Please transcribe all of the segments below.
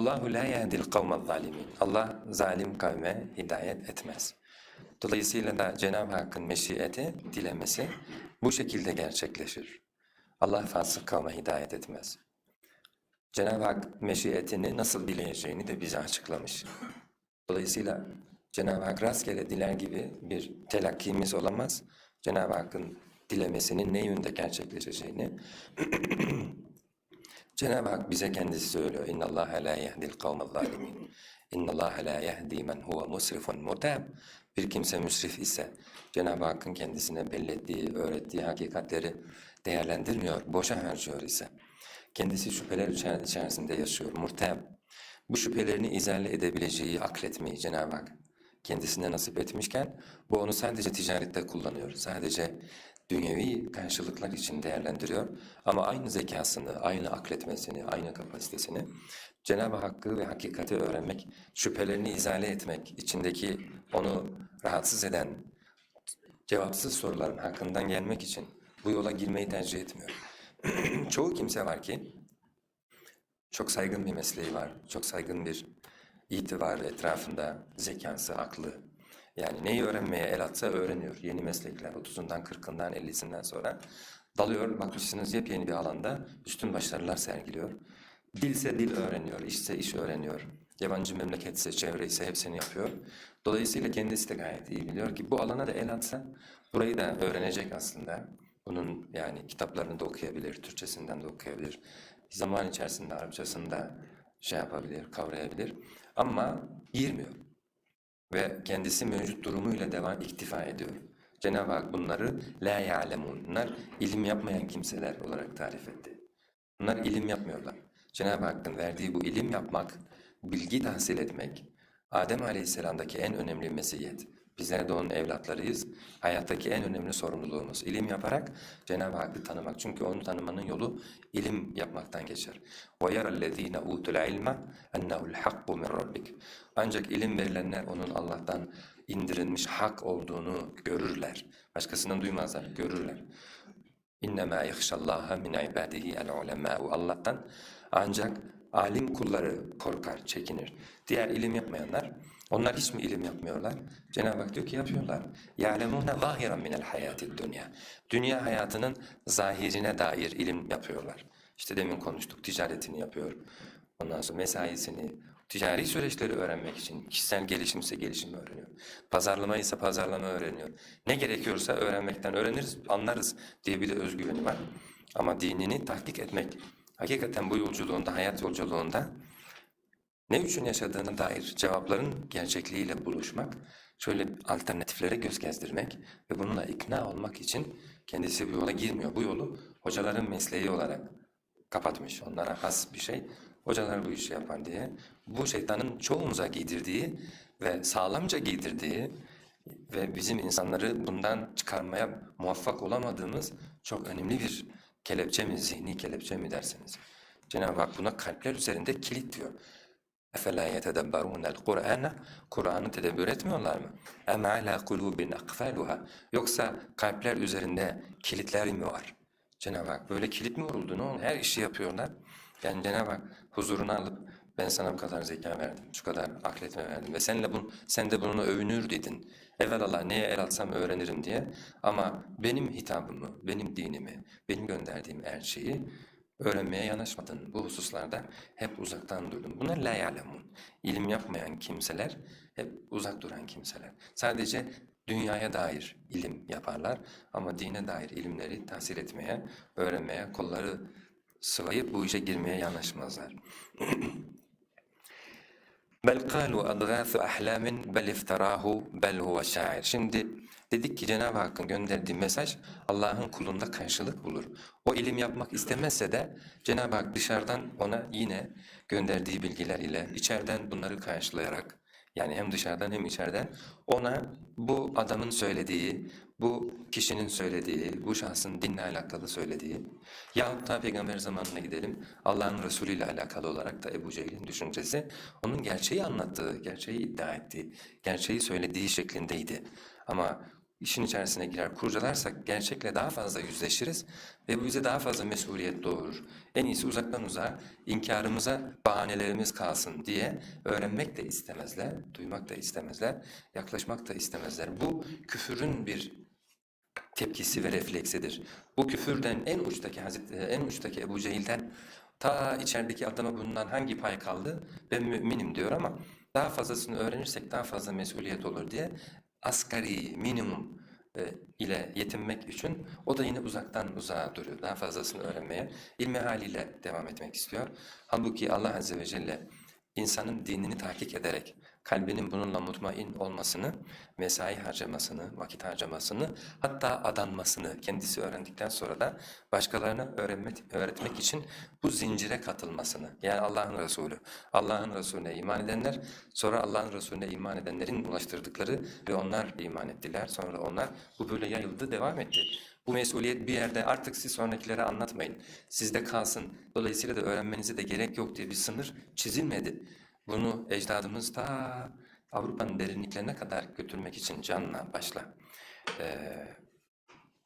Vallahu la yehdil kavmel zalimin. Allah zalim kavme hidayet etmez. Dolayısıyla da Cenab-ı Hakk'ın meşiyeti, dilemesi bu şekilde gerçekleşir. Allah fasık kavme hidayet etmez. Cenab-ı Hak meşiyetini nasıl dileyeceğini de bize açıklamış. Dolayısıyla Cenab-ı Hak rastgele diler gibi bir telakkimiz olamaz. Cenab-ı Hakk'ın dilemesinin ne yönde gerçekleşeceğini Cenab-ı Hak bize kendisi söylüyor. İnna Allah la yehdil kavmel zalimin. İnna Allah la yehdi men huve musrifun mutab. Bir kimse müsrif ise Cenab-ı Hakk'ın kendisine bellettiği, öğrettiği hakikatleri değerlendirmiyor, boşa harcıyor ise kendisi şüpheler içer- içerisinde yaşıyor, murtab. Bu şüphelerini izale edebileceği akletmeyi Cenab-ı Hak kendisine nasip etmişken bu onu sadece ticarette kullanıyor. Sadece dünyevi karşılıklar için değerlendiriyor. Ama aynı zekasını, aynı akletmesini, aynı kapasitesini Cenab-ı Hakk'ı ve hakikati öğrenmek, şüphelerini izale etmek, içindeki onu rahatsız eden cevapsız soruların hakkından gelmek için bu yola girmeyi tercih etmiyor. Çoğu kimse var ki çok saygın bir mesleği var, çok saygın bir itibarı etrafında, zekası, aklı. Yani neyi öğrenmeye el atsa öğreniyor. Yeni meslekler 30'undan 40'ından 50'sinden sonra dalıyor. Bakmışsınız yepyeni bir alanda üstün başarılar sergiliyor. Dilse dil öğreniyor, işse iş öğreniyor. Yabancı memleketse, çevre ise hepsini yapıyor. Dolayısıyla kendisi de gayet iyi biliyor ki bu alana da el atsa burayı da öğrenecek aslında. Bunun yani kitaplarını da okuyabilir, Türkçesinden de okuyabilir. Zaman içerisinde Arapçasını şey yapabilir, kavrayabilir. Ama girmiyor. Ve kendisi mevcut durumuyla devam iktifa ediyor. Cenab-ı Hak bunları la ya'lemun. İlim yapmayan kimseler olarak tarif etti. Bunlar ilim yapmıyorlar. Cenab-ı Hakk'ın verdiği bu ilim yapmak, bilgi tahsil etmek, Adem Aleyhisselam'daki en önemli mesiyet. Bizler de onun evlatlarıyız. Hayattaki en önemli sorumluluğumuz. ilim yaparak Cenab-ı Hakk'ı tanımak. Çünkü onu tanımanın yolu ilim yapmaktan geçer. وَيَرَ الَّذ۪ينَ اُوتُ الْعِلْمَ اَنَّهُ الْحَقُّ مِنْ رَبِّكَ Ancak ilim verilenler onun Allah'tan indirilmiş hak olduğunu görürler. Başkasından duymazlar, görürler. İnnemâ yahşallâhe min ibâdihi el-ulemâ'u Allah'tan ancak alim kulları korkar, çekinir. Diğer ilim yapmayanlar, onlar hiç mi ilim yapmıyorlar? Cenab-ı Hak diyor ki yapıyorlar. يَعْلَمُونَ ظَاهِرًا مِنَ الْحَيَاتِ dünya. Dünya hayatının zahirine dair ilim yapıyorlar. İşte demin konuştuk, ticaretini yapıyor. Ondan sonra mesaisini, ticari süreçleri öğrenmek için, kişisel gelişim ise gelişimi öğreniyor. Pazarlama ise pazarlama öğreniyor. Ne gerekiyorsa öğrenmekten öğreniriz, anlarız diye bir de özgüveni var. Ama dinini tahkik etmek, hakikaten bu yolculuğunda, hayat yolculuğunda ne için yaşadığına dair cevapların gerçekliğiyle buluşmak, şöyle alternatiflere göz gezdirmek ve bununla ikna olmak için kendisi bu yola girmiyor. Bu yolu hocaların mesleği olarak kapatmış. Onlara has bir şey. Hocalar bu işi yapan diye. Bu şeytanın çoğumuza giydirdiği ve sağlamca giydirdiği ve bizim insanları bundan çıkarmaya muvaffak olamadığımız çok önemli bir kelepçe mi, zihni kelepçe mi derseniz. Cenab-ı Hak buna kalpler üzerinde kilit diyor. اَفَلَا يَتَدَبَّرُونَ الْقُرْآنَ Kur'an'ı tedebbür etmiyorlar mı? اَمْ عَلَى قُلُوبٍ اَقْفَالُهَا Yoksa kalpler üzerinde kilitler mi var? Cenab-ı Hak böyle kilit mi vuruldu? Ne oldu? Her işi yapıyorlar. Yani Cenab-ı Hak huzuruna alıp ben sana bu kadar zeka verdim, şu kadar akletme verdim ve senle bunu, sen de bununla övünür dedin. Evvelallah neye el atsam öğrenirim diye ama benim hitabımı, benim dinimi, benim gönderdiğim elçiyi öğrenmeye yanaşmadın. Bu hususlarda hep uzaktan durdun. Bunlar la ya'lemun. İlim yapmayan kimseler, hep uzak duran kimseler. Sadece dünyaya dair ilim yaparlar ama dine dair ilimleri tahsil etmeye, öğrenmeye, kolları sıvayıp bu işe girmeye yanaşmazlar. Bel kalu adgâthu ahlamin bel iftarahu bel huve şair. Şimdi dedik ki Cenab-ı Hakk'ın gönderdiği mesaj Allah'ın kulunda karşılık bulur. O ilim yapmak istemezse de Cenab-ı Hak dışarıdan ona yine gönderdiği bilgiler ile içeriden bunları karşılayarak yani hem dışarıdan hem içeriden ona bu adamın söylediği, bu kişinin söylediği, bu şahsın dinle alakalı söylediği yahut da peygamber zamanına gidelim Allah'ın Resulü ile alakalı olarak da Ebu Cehil'in düşüncesi onun gerçeği anlattığı, gerçeği iddia ettiği, gerçeği söylediği şeklindeydi. Ama işin içerisine girer, kurcalarsak gerçekle daha fazla yüzleşiriz ve bu bize daha fazla mesuliyet doğurur. En iyisi uzaktan uzağa inkarımıza bahanelerimiz kalsın diye öğrenmek de istemezler, duymak da istemezler, yaklaşmak da istemezler. Bu küfürün bir tepkisi ve refleksidir. Bu küfürden en uçtaki Hazreti, en uçtaki Ebu Cehil'den ta içerideki adama bundan hangi pay kaldı? Ben müminim diyor ama daha fazlasını öğrenirsek daha fazla mesuliyet olur diye asgari minimum e, ile yetinmek için o da yine uzaktan uzağa duruyor. Daha fazlasını öğrenmeye ilmi haliyle devam etmek istiyor. Halbuki Allah Azze ve Celle insanın dinini tahkik ederek kalbinin bununla mutmain olmasını, mesai harcamasını, vakit harcamasını, hatta adanmasını kendisi öğrendikten sonra da başkalarına öğrenmek, öğretmek için bu zincire katılmasını, yani Allah'ın Resulü, Allah'ın Resulüne iman edenler, sonra Allah'ın Resulüne iman edenlerin ulaştırdıkları ve onlar iman ettiler, sonra onlar bu böyle yayıldı, devam etti. Bu mesuliyet bir yerde artık siz sonrakilere anlatmayın, sizde kalsın, dolayısıyla da öğrenmenize de gerek yok diye bir sınır çizilmedi. Bunu ecdadımız ta Avrupa'nın derinliklerine kadar götürmek için canla başla eee,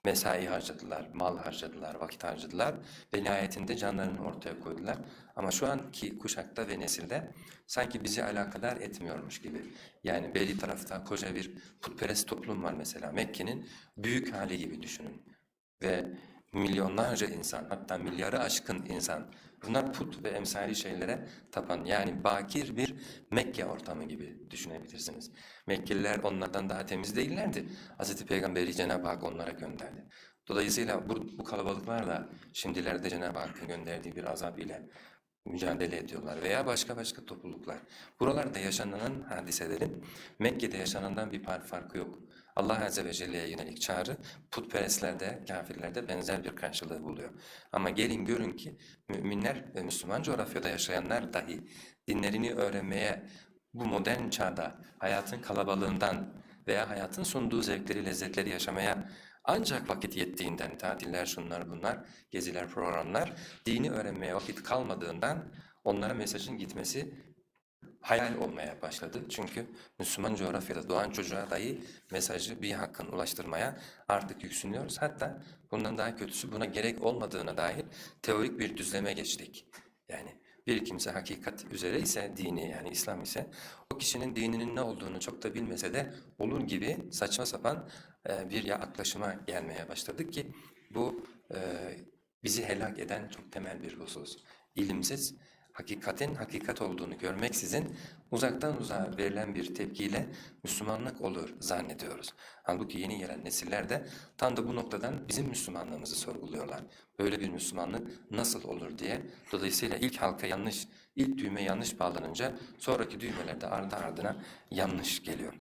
mesai harcadılar, mal harcadılar, vakit harcadılar ve nihayetinde canlarını ortaya koydular. Ama şu anki kuşakta ve nesilde sanki bizi alakadar etmiyormuş gibi. Yani belli tarafta koca bir putperest toplum var mesela. Mekke'nin büyük hali gibi düşünün. Ve milyonlarca insan hatta milyarı aşkın insan bunlar put ve emsali şeylere tapan yani bakir bir Mekke ortamı gibi düşünebilirsiniz. Mekkeliler onlardan daha temiz değillerdi. Hz. Peygamberi Cenab-ı Hak onlara gönderdi. Dolayısıyla bu, bu kalabalıklarla şimdilerde Cenab-ı Hakk'ın gönderdiği bir azap ile mücadele ediyorlar veya başka başka topluluklar. Buralarda yaşanan hadiselerin Mekke'de yaşanandan bir farkı yok. Allah Azze ve Celle'ye yönelik çağrı putperestlerde, kafirlerde benzer bir karşılığı buluyor. Ama gelin görün ki müminler ve Müslüman coğrafyada yaşayanlar dahi dinlerini öğrenmeye bu modern çağda hayatın kalabalığından veya hayatın sunduğu zevkleri, lezzetleri yaşamaya ancak vakit yettiğinden, tatiller şunlar bunlar, geziler, programlar, dini öğrenmeye vakit kalmadığından onlara mesajın gitmesi hayal olmaya başladı. Çünkü Müslüman coğrafyada doğan çocuğa dahi mesajı bir hakkın ulaştırmaya artık yüksünüyoruz. Hatta bundan daha kötüsü buna gerek olmadığına dair teorik bir düzleme geçtik. Yani bir kimse hakikat üzere ise dini yani İslam ise o kişinin dininin ne olduğunu çok da bilmese de olur gibi saçma sapan e, bir yaklaşıma gelmeye başladık ki bu e, bizi helak eden çok temel bir husus. İlimsiz, hakikatin hakikat olduğunu görmeksizin uzaktan uzağa verilen bir tepkiyle Müslümanlık olur zannediyoruz. Halbuki yeni gelen nesiller de tam da bu noktadan bizim Müslümanlığımızı sorguluyorlar. Böyle bir Müslümanlık nasıl olur diye. Dolayısıyla ilk halka yanlış, ilk düğme yanlış bağlanınca sonraki düğmeler de ardı ardına yanlış geliyor.